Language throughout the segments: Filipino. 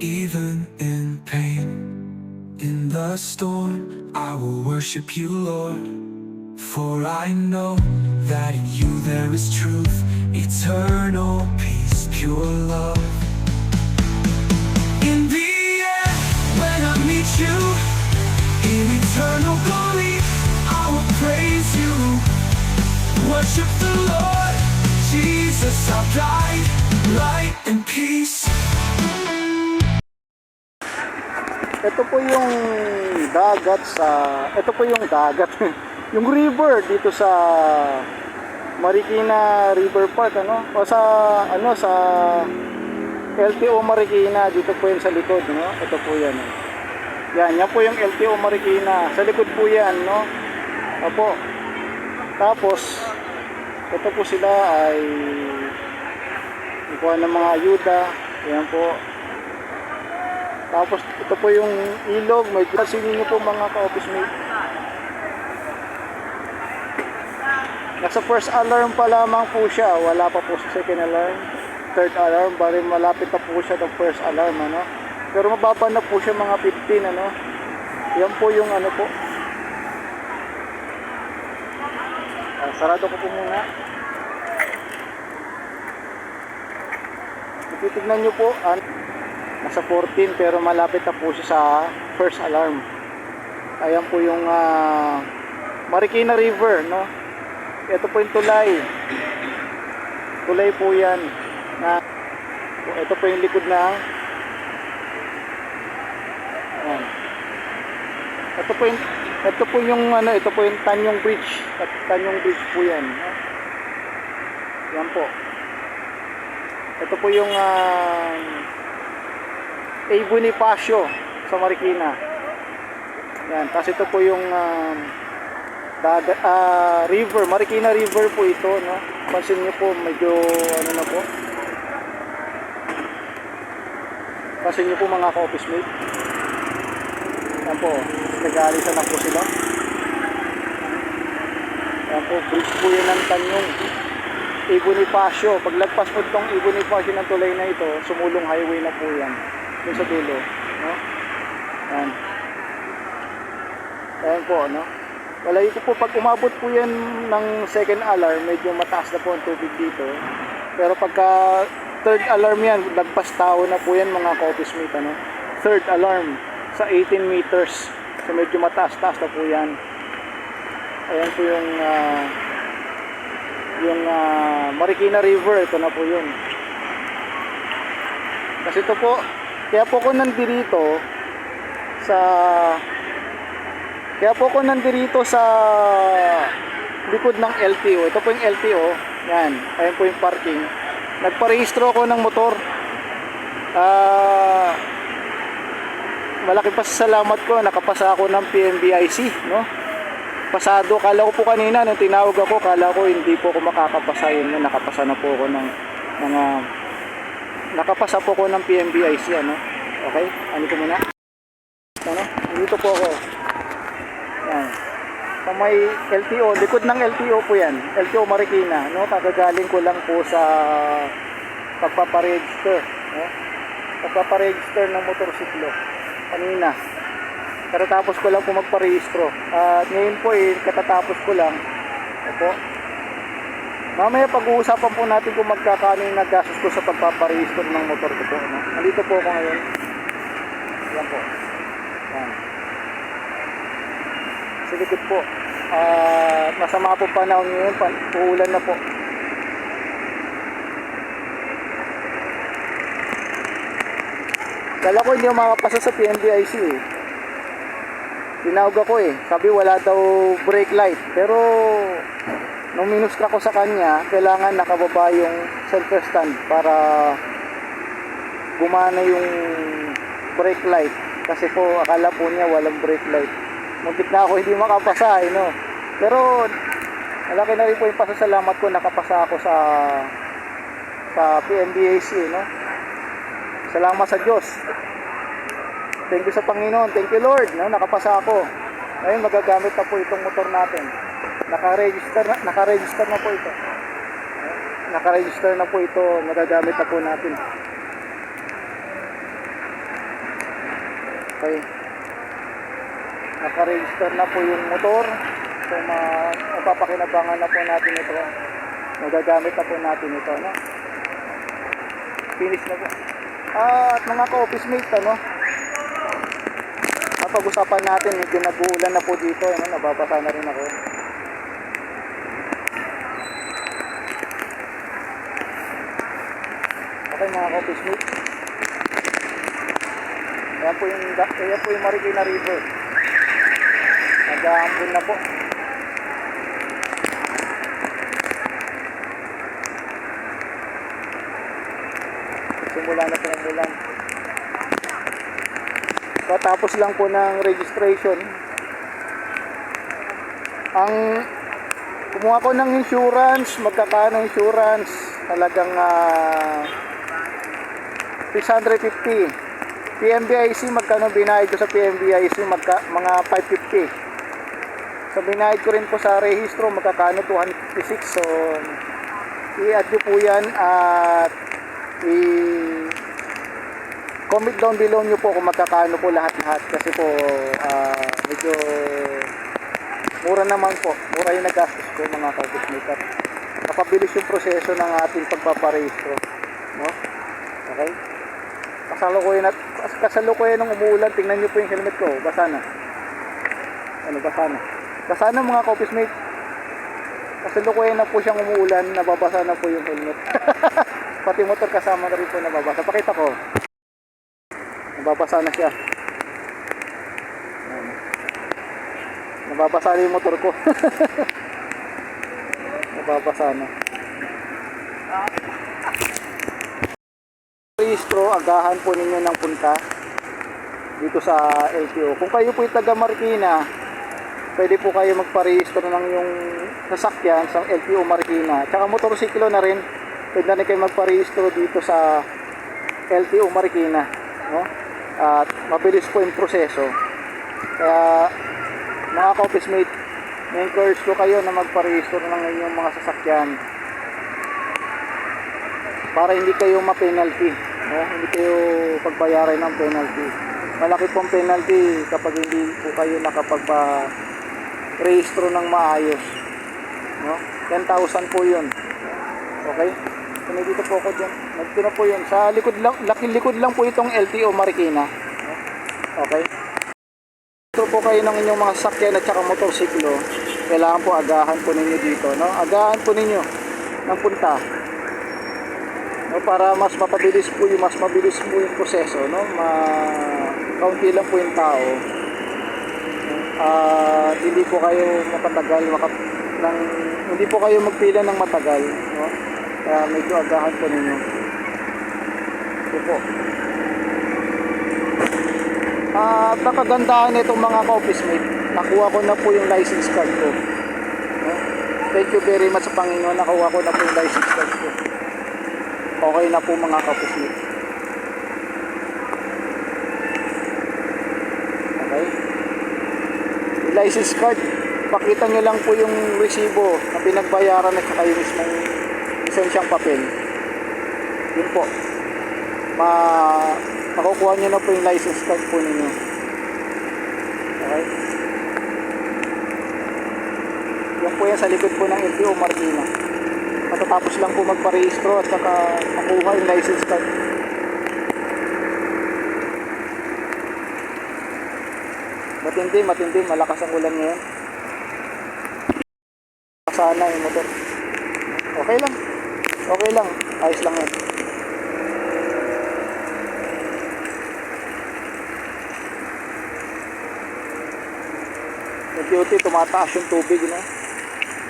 even in pain. In the storm, I will worship you, Lord. For I know that in you there is truth, eternal peace, pure love. In the end, when I meet you, in eternal glory, I will praise you. Worship the Lord, Jesus, our guide, light and peace. Ito po yung dagat sa ito po yung dagat. yung river dito sa Marikina River Park ano? O sa ano sa LTO Marikina dito po yan sa likod no? Ito po yan eh. yan yan po yung LTO Marikina. Sa likod po yan no? Opo tapos ito po sila ay ikuha ng mga ayuda. Yan po tapos ito po yung ilog, may sinin niyo po mga ka-office mate. Nasa first alarm pa lamang po siya, wala pa po sa second alarm, third alarm, bali malapit na po siya ng first alarm, ano. Pero mababa na po siya mga 15, ano. Yan po yung ano po. Ah, sarado ko po muna. Titignan niyo po, ano, nasa 14 pero malapit na po siya sa first alarm. Ayan po yung ah, Marikina River no? Ito po yung tulay. Tulay po yan. Na ito po yung likod na ayan. ito po yung ito po yung ano ito po yung Tanyong Bridge. At Tanyong Bridge po yan no? yan po. Ito po yung ah, A. Bonifacio sa Marikina. Yan, tapos ito po yung um, dagat, ah, river, Marikina River po ito, no? Pansin niyo po, medyo ano na po. Pansin niyo po mga ka-office mate. Yan po, nag-aalisan na po sila. Yan po, bridge po yan ng Tanyong. A. Bonifacio. Paglagpas po itong A. Bonifacio ng tulay na ito, sumulong highway na po yan dun sa dulo, no? Yan. Ayan po, no? Walay ko po, pag umabot po yan ng second alarm, medyo mataas na po ang tubig dito. Pero pagka third alarm yan, lagpas tao na po yan mga ka-office mate, ano? Third alarm sa 18 meters. So medyo mataas-taas na po yan. Ayan po yung ah, yung ah, Marikina River, ito na po yun. Kasi ito po, kaya po ko nandirito sa kaya po ko nandirito sa likod ng LTO. Ito po yung LTO. Yan. Ayan po yung parking. Nagparehistro ko ng motor. Ah malaki pa sa salamat ko. Nakapasa ako ng PMBIC. No? Pasado. Kala ko po kanina nung tinawag ako. Kala ko hindi po ako makakapasa yun. Nakapasa na po ako ng mga nakapasa po ko ng PMBIC ano. Okay? Ano ko muna? Ano? Dito po ako. Yan. Sa may LTO, likod ng LTO po yan. LTO Marikina, no? Kagagaling ko lang po sa pagpaparegister, no? Pagpaparegister ng motorsiklo kanina. Katatapos ko lang po magparehistro. At ngayon po eh, katatapos ko lang. Opo. Mamaya pag-uusapan po natin kung magkakano yung nagastos ko sa pagpaparehistro ng motor ko po. No? Nandito po ako ngayon. Yan po. Yan. Sa likod po. Ah, masama po panahon ngayon. Pa, uulan na po. Kala ko hindi ako makapasa sa PMBIC eh. Tinawag ako eh. Sabi wala daw brake light. Pero nung minus ka ko sa kanya, kailangan nakababa yung center stand para gumana yung brake light. Kasi po akala po niya walang brake light. Muntik na ako hindi makapasa eh, no. Pero malaki na rin po yung pasasalamat ko nakapasa ako sa sa PMBAC, no. Salamat sa Diyos. Thank you sa Panginoon. Thank you Lord. No? Nakapasa ako. Ngayon magagamit na po itong motor natin. Naka-register na, naka-register na po ito. Naka-register na po ito. Nagagamit na po natin. Okay. Naka-register na po yung motor. So, ma mapapakinabangan na po natin ito. Magagamit na po natin ito, no? Finish na po. Ah, at mga ka-office mate, ano? Napag-usapan natin, medyo nag-uulan na po dito, ano? Nababasa na rin ako. Okay mga ka-office mate. Ayan po yung, ayan po yung Marikina River. Nag-aambon na po. Simula na po ang ulan. Katapos lang po ng registration. Ang kumuha ko ng insurance, magkakano insurance? Talagang ah 650. PMBIC, magkano binayad ko sa PMBIC? Magka, mga 550. So binayad ko rin po sa rehistro, magkakano 256. So i-add nyo po yan at i comment down below nyo po kung magkakano po lahat-lahat kasi po ah, medyo mura naman po mura yung nagastos ko mga kautos makeup napabilis yung proseso ng ating pagpaparehistro no? okay kasalukuyan at kas- kasalukuyan ng umuulan. Tingnan nyo po yung helmet ko. Basa na. Ano basa na. Basa na mga office mate kasalukuyan na po siyang umuulan. Nababasa na po yung helmet. Pati motor kasama na rin po nababasa. Pakita ko. Nababasa na siya. Nababasa na yung motor ko. Nababasa na. registro agahan po ninyo ng punta dito sa LTO kung kayo po yung taga Marikina pwede po kayo magparehistro ng yung sasakyan sa LTO Marikina. Tsaka motorsiklo na rin. Pwede na rin kayo magparehistro dito sa LTO Marikina no? at mabilis po yung proseso. Kaya mga ka-office mate encourage ko kayo na magparehistro ng inyong mga sasakyan para hindi kayo ma-penalty no? hindi kayo pagbayaran ng penalty. Malaki pong penalty kapag hindi po kayo nakapagpa rehistro ng maayos. No? 10,000 po yun. Okay? Kung dito po ako dyan. Nagto na po yun. Sa likod lang laki likod lang po itong LTO Marikina. No? okay? Ito po kayo ng inyong mga sakyan at saka motorsiklo. Kailangan po agahan po ninyo dito no? agahan po ninyo ng punta no, para mas mapabilis po yung mas mabilis po yung proseso no? Ma kaunti lang po yung tao. At hindi po kayo mapatagal maka, ng, hindi po kayo magpila ng matagal no? Kaya medyo agahan po ninyo. Ito po. At nakagandahan nitong mga ka-office mate nakuha ko na po yung license card ko. No? thank you very much sa Panginoon nakuha ko na po yung license card ko okay na po mga kapuslit. Okay? License card, pakita nyo lang po yung resibo na pinagbayaran at saka yung mismong lisensyang papel. Yun po. Ma makukuha nyo na po yung license card po ninyo. Okay? Yan po yan sa likod po ng LTO Martina matatapos lang po magparehistro at saka makuha yung license card. Matindi, matindi, malakas ang ulan ngayon. Sana yung motor. Okay lang. Okay lang. Ayos lang yan. Unti-unti tumataas yung tubig, no?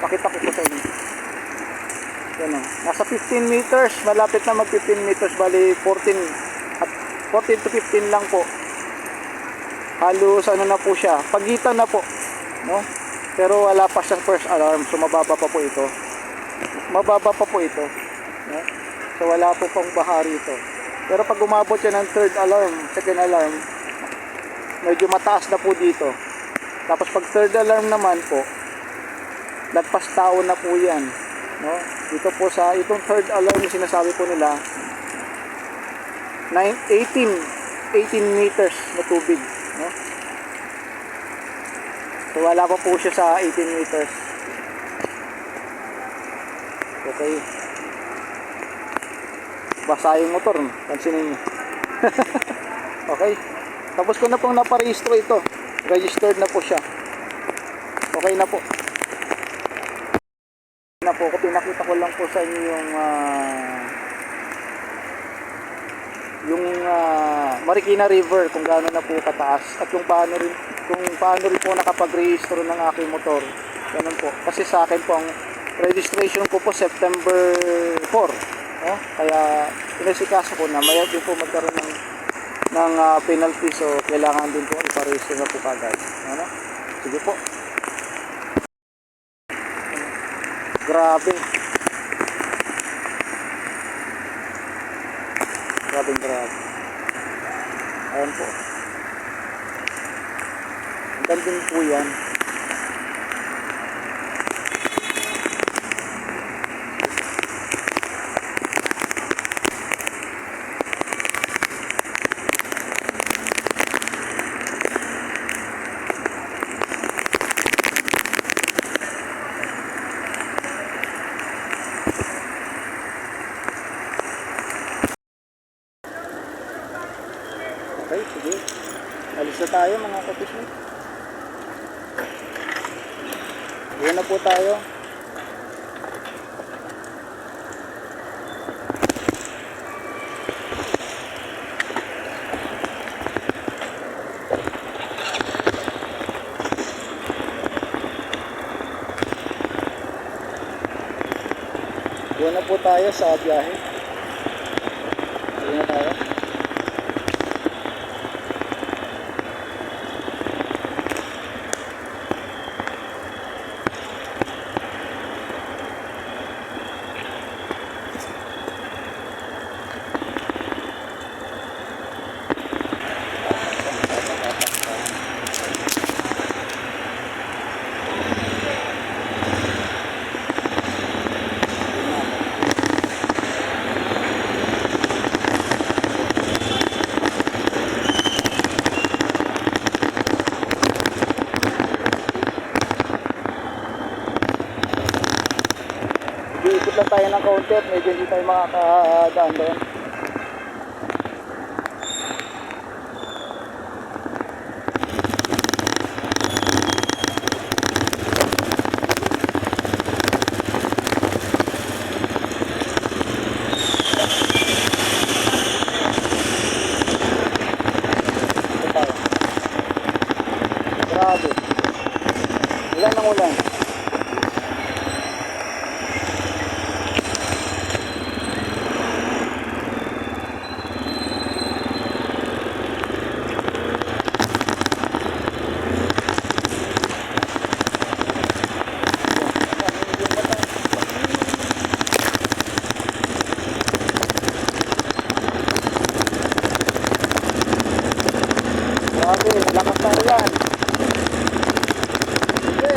Pakita ko po sa inyo. O. Nasa 15 meters, malapit na mag 15 meters, bali 14 at 14 to 15 lang po. Halos ano na po siya, pagitan na po, no? Pero wala pa siyang first alarm, so mababa pa po ito. Mababa pa po ito, no? So wala po pong baha rito. Pero pag umabot siya ng third alarm, second alarm, medyo mataas na po dito. Tapos pag third alarm naman po, lagpas tao na po yan. No? Dito po sa itong third alarm yung sinasabi po nila 9, 18 18 meters na tubig No? So wala pa po siya sa 18 meters. Okay. Basa yung motor, no? pansinin niyo. okay. Tapos ko na pong naparehistro ito. Registered na po siya. Okay na po. Na po ako pinakita ko lang po sa inyo yung ah, yung ah, Marikina River kung gaano na po kataas at kung paano rin kung paano rin po nakapag-rehistro ng aking motor. Ganun po. Kasi sa akin po ang registration ko po September 4. No? Kaya inisikaso ko na may din po magkaroon ng ng ah, penalty so kailangan din po iparehistro na po kagad. Ano? Sige po. Grabe. Grabe, grabe. Ayan po. Ang gandang po yan. Okay, sige. Alis na tayo mga kapismet. Ayan na po tayo. Ayan na po tayo sa biyahe. Ayan na tayo. Iikot lang tayo ng kaunti at medyo hindi tayo makakadaan doon. Ito tayo. Grabe. Ulan ng ulan. Grabe, lakas na ulan. Sige.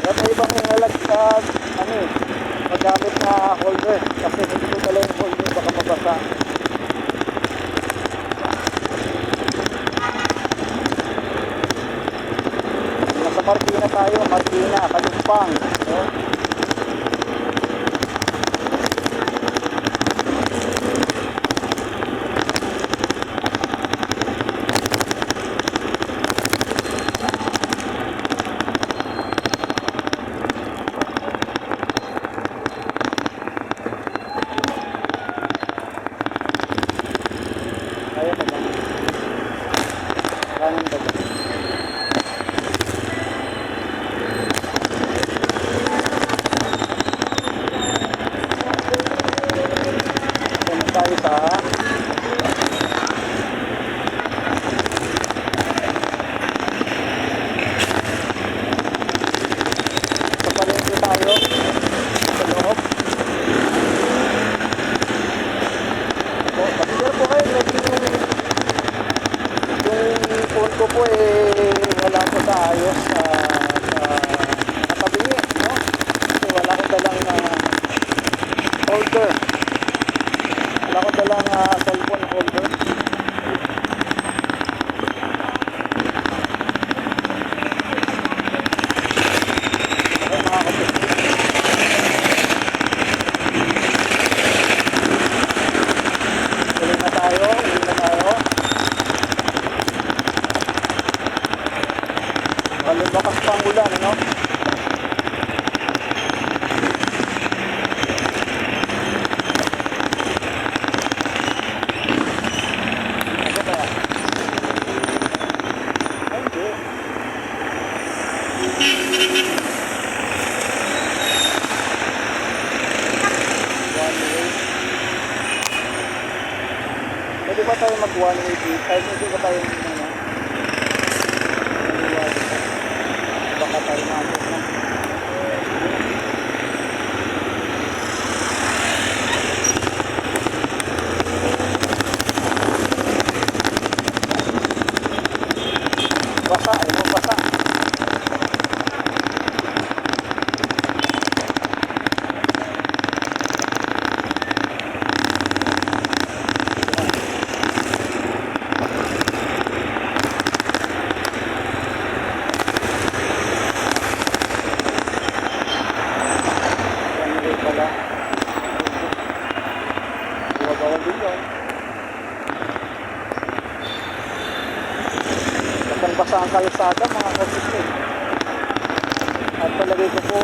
Kaya may ibang nalagtag, ano eh, magamit na holder. Kasi hindi ko dala yung holder, baka mabasa. Nasa Marikina tayo, Marikina, Kalumpang. No? ng kalsada mga kapatid. At palagay ko po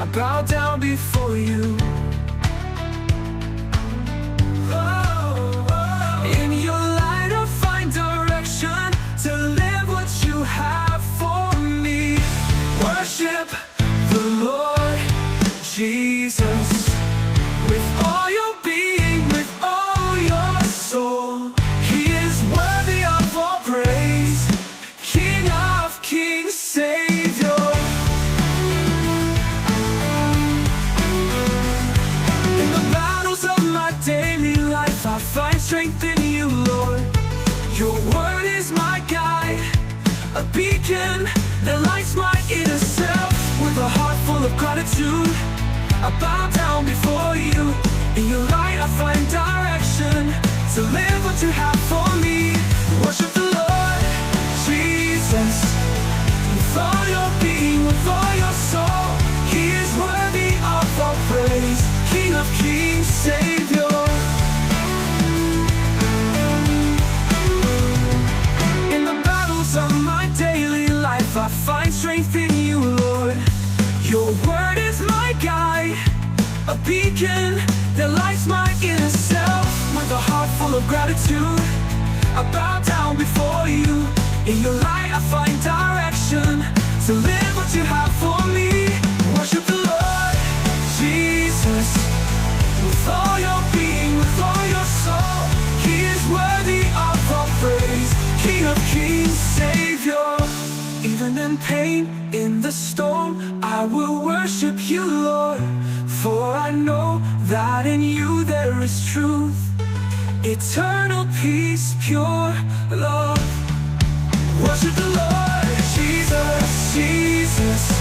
I bow down before you. find strength in you, Lord. Your word is my guide, a beacon that lights my inner self. With a heart full of gratitude, I bow down before you. In your light, I find direction to live what you have for me. Worship the Lord, Jesus, with all your being, with all your soul. He is worthy of all praise, King of Kings, Savior. beacon. That lights my inner self With a heart full of gratitude. I bow down before you. In your light I find direction. To live what you have for me. Worship the Lord Jesus. With all your being, with all your soul. He is worthy of all praise. King of kings, Savior. Even in pain, in the storm I will worship you, Lord. For I know that in you there is truth, eternal peace, pure love. Worship the Lord, Jesus, Jesus.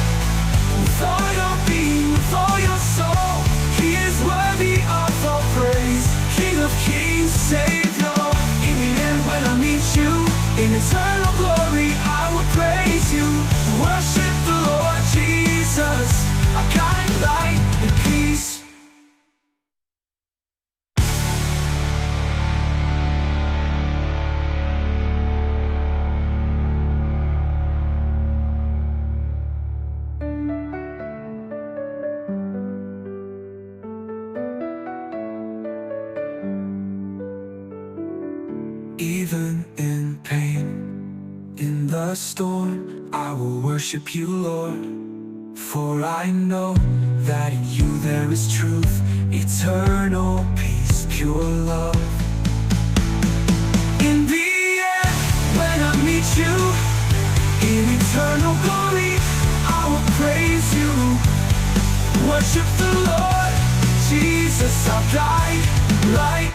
The storm, I will worship you, Lord. For I know that in you there is truth, eternal peace, pure love. In the end, when I meet you, in eternal glory, I will praise you. Worship the Lord, Jesus, our guide, light